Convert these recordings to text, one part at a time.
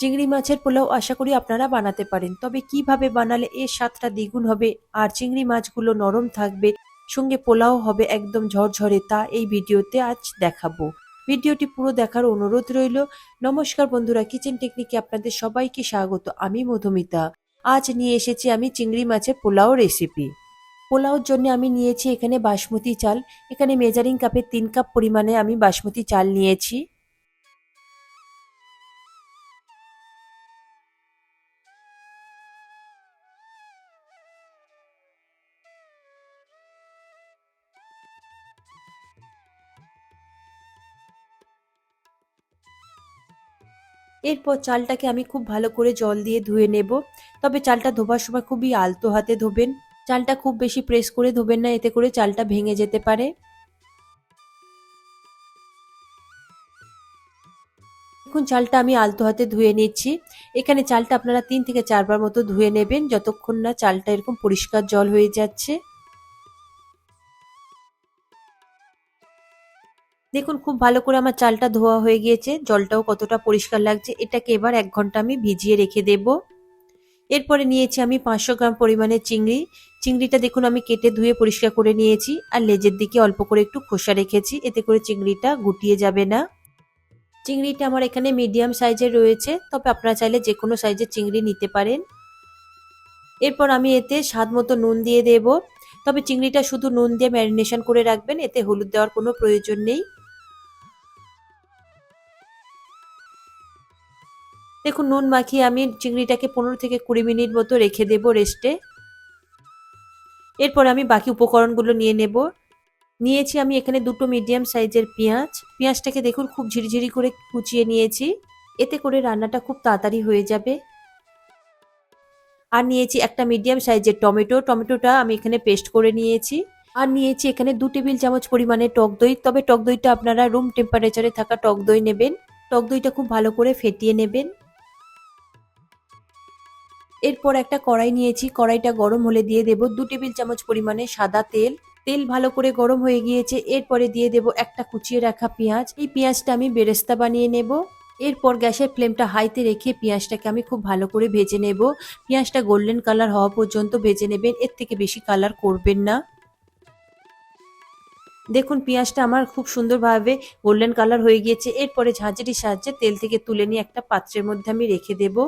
চিংড়ি মাছের পোলাও আশা করি আপনারা বানাতে পারেন। তবে কীভাবে বানালে এর স্বাদটা দ্বিগুণ হবে আর চিংড়ি মাছগুলো নরম থাকবে, সঙ্গে পোলাও হবে একদম ঝরঝরে তা এই ভিডিওতে আজ দেখাবো। ভিডিওটি পুরো দেখার অনুরোধ রইল। নমস্কার বন্ধুরা, কিচেন টেকনিকে আপনাদের সবাইকে স্বাগত। আমি মধুমিতা। আজ নিয়ে এসেছি আমি চিংড়ি মাছের পোলাও রেসিপি। পোলাওর জন্য আমি নিয়েছি এখানে বাসমতি চাল। এখানে মেজারিং কাপে তিন কাপ পরিমাণে আমি বাসমতি চাল নিয়েছি। এরপর চালটাকে আমি খুব ভালো করে জল দিয়ে ধুয়ে নেব। তবে চালটা ধোবার সময় খুবই আলতো হাতে ধোবেন। চালটা খুব বেশি প্রেস করে ধোবেন না, এতে করে চালটা ভেঙে যেতে পারে। এখন চালটা আমি আলতো হাতে ধুয়ে নিচ্ছি। এখানে চালটা আপনারা তিন থেকে চারবার মতো ধুয়ে নেবেন, যতক্ষণ না চালটা এরকম পরিষ্কার জল হয়ে যাচ্ছে। দেখুন, খুব ভালো করে আমার চালটা ধোয়া হয়ে গিয়েছে। জলটাও কতটা পরিষ্কার লাগছে, এটাকে এবার এক ঘণ্টা আমি ভিজিয়ে রেখে দেব। এরপরে নিয়েছি আমি পাঁচশো গ্রাম পরিমাণে চিংড়ি। চিংড়িটা দেখুন, আমি কেটে ধুয়ে পরিষ্কার করে নিয়েছি আর লেজের দিকে অল্প করে একটু খোসা রেখেছি, এতে করে চিংড়িটা গুটিয়ে যাবে না। চিংড়িটা আমার এখানে মিডিয়াম সাইজের রয়েছে, তবে আপনারা চাইলে যে কোনো সাইজের চিংড়ি নিতে পারেন। এরপর আমি এতে স্বাদ মতো নুন দিয়ে দেব। তবে চিংড়িটা শুধু নুন দিয়ে ম্যারিনেশন করে রাখবেন, এতে হলুদ দেওয়ার কোনো প্রয়োজন নেই। দেখুন, নুন মাখিয়ে আমি চিংড়িটাকে পনেরো থেকে কুড়ি মিনিট মতো রেখে দেব রেস্টে। এরপর আমি বাকি উপকরণগুলো নিয়ে নেব। নিয়েছি আমি এখানে দুটো মিডিয়াম সাইজের পেঁয়াজ। পেঁয়াজটাকে দেখুন, খুব ঝিরিঝিরি করে কুচিয়ে নিয়েছি। এতে করে রান্নাটা খুব তাড়াতাড়ি হয়ে যাবে। আর নিয়েছি একটা মিডিয়াম সাইজের টমেটো। টমেটোটা আমি এখানে পেস্ট করে নিয়েছি। আর নিয়েছি এখানে দু টেবিল চামচ পরিমাণে টক দই। তবে টক দইটা আপনারা রুম টেম্পারেচারে থাকা টক দই নেবেন। টক দইটা খুব ভালো করে ফেটিয়ে নেবেন। এরপর একটা কড়াই নিয়েছি। কড়াইটা গরম হলে দিয়ে দেব দু টেবিল চামচ পরিমাণে সাদা তেল। তেল ভালো করে গরম হয়ে গিয়েছে। এরপরে দিয়ে দেব একটা কুচিয়ে রাখা পেঁয়াজ। এই পেঁয়াজটা আমি বেরেস্তা বানিয়ে নেব। এরপর গ্যাসের ফ্লেমটা হাইতে রেখে পেঁয়াজটাকে আমি খুব ভালো করে ভেজে নেব। পেঁয়াজটা গোল্ডেন কালার হওয়া পর্যন্ত ভেজে নেবেন। এর থেকে বেশি কালার করবেন না। দেখুন, পেঁয়াজটা আমার খুব সুন্দরভাবে গোল্ডেন কালার হয়ে গিয়েছে। এরপরে ঝাঁঝরির সাহায্যে তেল থেকে তুলে নিয়ে একটা পাত্রের মধ্যে আমি রেখে দেবো।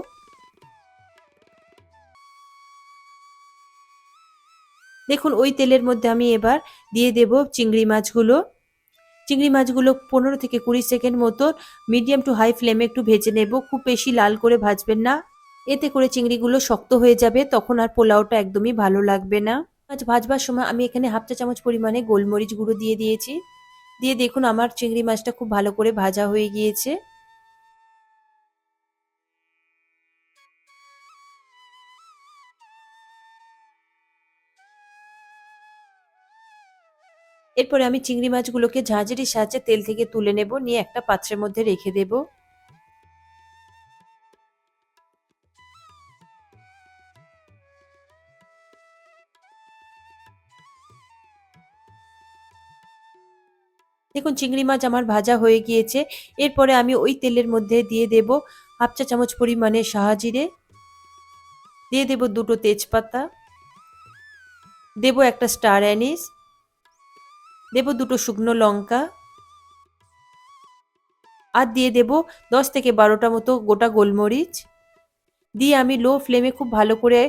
দেখুন, ওই তেলের মধ্যে আমি এবার দিয়ে দেব চিংড়ি মাছগুলো। চিংড়ি মাছগুলো পনেরো থেকে কুড়ি সেকেন্ড মতো মিডিয়াম টু হাই ফ্লেমে একটু ভেজে নেব। খুব বেশি লাল করে ভাজবেন না। এতে করে চিংড়িগুলো শক্ত হয়ে যাবে, তখন আর পোলাওটা একদমই ভালো লাগবে না। মাছ ভাজবার সময় আমি এখানে হাফ চা চামচ পরিমাণে গোলমরিচ গুঁড়ো দিয়ে দিয়েছি। দিয়ে দেখুন, আমার চিংড়ি মাছটা খুব ভালো করে ভাজা হয়ে গিয়েছে। এরপরে আমি চিংড়ি মাছগুলোকে ঝাঁঝরির সাহায্যে তেল থেকে তুলে নেব, নিয়ে একটা পাত্রের মধ্যে রেখে দেব। দেখুন, চিংড়ি মাছ আমার ভাজা হয়ে গিয়েছে। এরপরে আমি ওই তেলের মধ্যে দিয়ে দেব হাফ চা চামচ পরিমাণে সাহাজিরে দিয়ে দেব দুটো তেজপাতা। দেব একটা স্টার অ্যানিস। দেব দুটো শুকনো লঙ্কা। আর দিয়ে দেব দশ থেকে বারোটা মতো গোটা গোলমরিচ। দিয়ে আমি লো ফ্লেমে খুব ভালো করে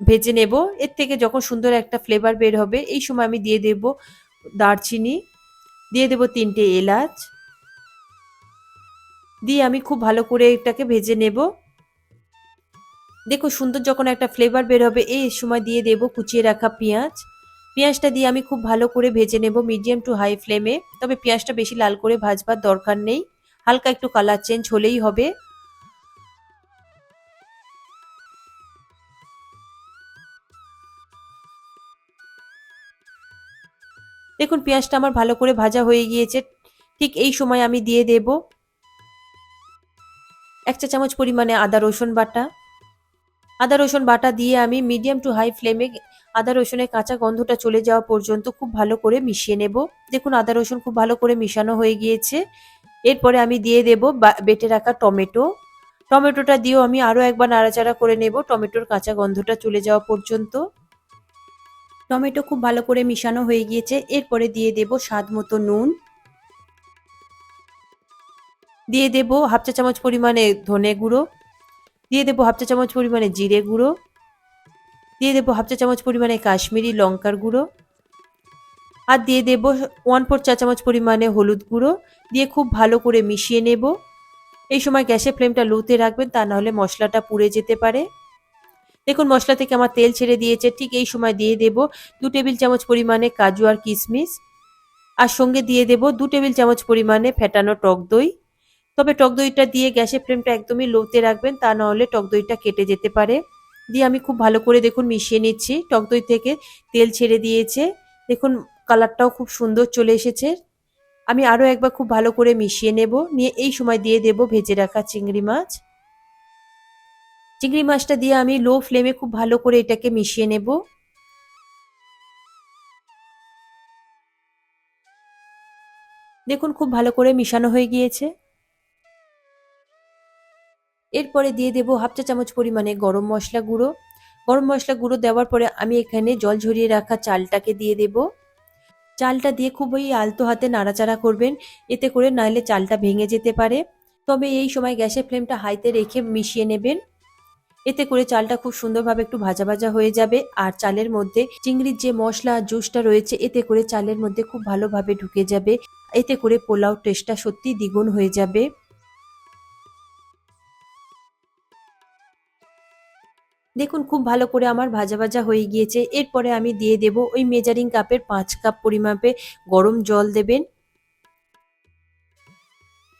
ভেজে নেব। এর থেকে যখন সুন্দর একটা ফ্লেভার বের হবে, এই সময় আমি দিয়ে দেব দারচিনি। দিয়ে দেব তিনটে এলাচ। দিয়ে আমি খুব ভালো করে এটাকে ভেজে নেব। দেখো সুন্দর যখন একটা ফ্লেভার বের হবে, এই সময় দিয়ে দেব কুচিয়ে রাখা পেঁয়াজ। পেঁয়াজটা দিয়ে আমি খুব ভালো করে ভেজে নেব মিডিয়াম টু হাই ফ্লেমে তবে পেঁয়াজটা বেশি লাল করে ভাজবার দরকার নেই। হালকা একটু কালার চেঞ্জ হলেই হবে। দেখুন, পেঁয়াজটা আমার ভালো করে ভাজা হয়ে গিয়েছে। ঠিক এই সময় আমি দিয়ে দেব এক চা চামচ পরিমাণে আদা রসুন বাটা। আদা রসুন বাটা দিয়ে আমি মিডিয়াম টু হাই ফ্লেমে আদা রসুনের কাঁচা গন্ধটা চলে যাওয়া পর্যন্ত খুব ভালো করে মিশিয়ে নেব। দেখুন, আদা রসুন খুব ভালো করে মিশানো হয়ে গিয়েছে। এরপরে আমি দিয়ে দেব বেটে রাখা টমেটো। টমেটোটা দিয়েও আমি আরও একবার নাড়াচাড়া করে নেব, টমেটোর কাঁচা গন্ধটা চলে যাওয়া পর্যন্ত। টমেটো খুব ভালো করে মিশানো হয়ে গিয়েছে। এরপরে দিয়ে দেব স্বাদ মতো নুন। দিয়ে দেব হাফ চা চামচ পরিমাণে ধনে গুঁড়ো। দিয়ে দেবো হাফ চা চামচ পরিমাণে জিরে গুঁড়ো। দিয়ে দেবো হাফ চা চামচ পরিমাণে কাশ্মীরি লঙ্কার গুঁড়ো। আর দিয়ে দেবো ওয়ান ফোর চা চামচ পরিমাণে হলুদ গুঁড়ো। দিয়ে খুব ভালো করে মিশিয়ে নেব। এই সময় গ্যাসের ফ্লেমটা লোতে রাখবেন, তা নাহলে মশলাটা পুড়ে যেতে পারে। দেখুন, মশলা থেকে আমার তেল ছেড়ে দিয়েছে। ঠিক এই সময় দিয়ে দেব দু টেবিল চামচ পরিমাণে কাজু আর কিশমিশ। আর সঙ্গে দিয়ে দেব দু টেবিল চামচ পরিমাণে ফেটানো টক দই। তবে টক দইটা দিয়ে গ্যাসের ফ্লেমটা একদমই লোতে রাখবেন, তা নাহলে টক দইটা কেটে যেতে পারে। দিয়ে আমি খুব ভালো করে দেখুন মিশিয়ে নিচ্ছি। টক দই থেকে তেল ছেড়ে দিয়েছে। দেখুন কালারটাও খুব সুন্দর চলে এসেছে। আমি আরও একবার খুব ভালো করে মিশিয়ে নেব। নিয়ে এই সময় দিয়ে দেব ভেজে রাখা চিংড়ি মাছ। চিংড়ি মাছটা দিয়ে আমি লো ফ্লেমে খুব ভালো করে এটাকে মিশিয়ে নেব। দেখুন খুব ভালো করে মিশানো হয়ে গিয়েছে। এরপরে দিয়ে দেব হাফ চা চামচ পরিমাণে গরম মশলা গুঁড়ো। গরম মশলা গুঁড়ো দেওয়ার পরে আমি এখানে জল ঝরিয়ে রাখা চালটাকে দিয়ে দেব। চালটা দিয়ে খুবই আলতো হাতে নাড়াচাড়া করবেন, এতে করে নাইলে চালটা ভেঙে যেতে পারে। তবে এই সময় গ্যাসের ফ্লেমটা হাইতে রেখে মিশিয়ে নেবেন। এতে করে চালটা খুব সুন্দরভাবে একটু ভাজা ভাজা হয়ে যাবে। আর চালের মধ্যে চিংড়ির যে মশলা জুসটা রয়েছে, এতে করে চালের মধ্যে খুব ভালোভাবে ঢুকে যাবে। এতে করে পোলাও টেস্টটা সত্যি দ্বিগুণ হয়ে যাবে। দেখুন, খুব ভালো করে আমার ভাজা ভাজা হয়ে গিয়েছে। এরপরে আমি দিয়ে দেব ওই মেজারিং কাপের পাঁচ কাপ পরিমাপে গরম জল দেবেন।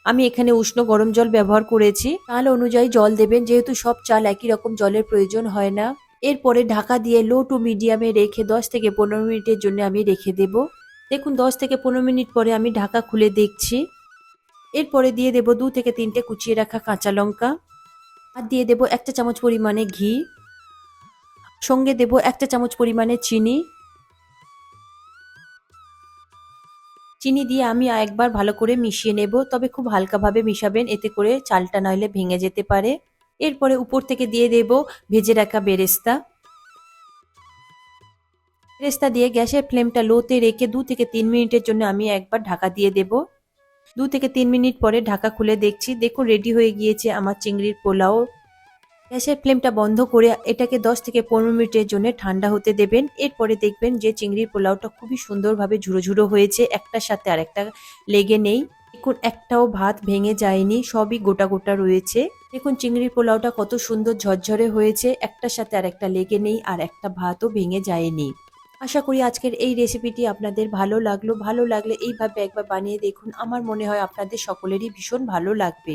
আমি এখানে উষ্ণ গরম জল ব্যবহার করেছি। চাল অনুযায়ী জল দেবেন, যেহেতু সব চাল একই রকম জলের প্রয়োজন হয় না। এরপরে ঢাকা দিয়ে লো টু মিডিয়ামে রেখে দশ থেকে পনেরো মিনিটের জন্য আমি রেখে দেব। দেখুন, দশ থেকে পনেরো মিনিট পরে আমি ঢাকা খুলে দেখছি। এরপরে দিয়ে দেব দু থেকে তিনটে কুচিয়ে রাখা কাঁচা লঙ্কা। আর দিয়ে দেব একটা চামচ পরিমাণে ঘি। সঙ্গে দেব একটা চামচ পরিমাণে চিনি। চিনি দিয়ে আমি একবার ভালো করে মিশিয়ে নেব, তবে খুব হালকাভাবে মিশাবেন, এতে করে চালটা নইলে ভেঙে যেতে পারে। এরপরে উপর থেকে দিয়ে দেব ভেজে রাখা বেরেস্তা। বেরেস্তা দিয়ে গ্যাসের ফ্লেমটা লোতে রেখে দু থেকে তিন মিনিটের জন্য আমি একবার ঢাকা দিয়ে দেব। দু থেকে তিন মিনিট পরে ঢাকা খুলে দেখছি, দেখুন রেডি হয়ে গিয়েছে আমার চিংড়ির পোলাও। গ্যাসের ফ্লেমটা বন্ধ করে এটাকে 10 থেকে পনেরো মিনিটের জন্য ঠান্ডা হতে দেবেন। এরপরে দেখবেন যে চিংড়ির পোলাওটা খুবই সুন্দরভাবে ঝুড়ো ঝুড়ো হয়েছে। একটার সাথে আর একটা লেগে নেই। দেখুন, একটাও ভাত ভেঙে যায়নি, সবই গোটা গোটা রয়েছে। দেখুন, চিংড়ির পোলাওটা কত সুন্দর ঝরঝরে হয়েছে। একটার সাথে আর একটা লেগে নেই আর একটা ভাতও ভেঙে যায়নি। আশা করি আজকের এই রেসিপিটি আপনাদের ভালো লাগল। ভালো লাগলে এইভাবে একবার বানিয়ে দেখুন। আমার মনে হয় আপনাদের সকলেরই ভীষণ ভালো লাগবে।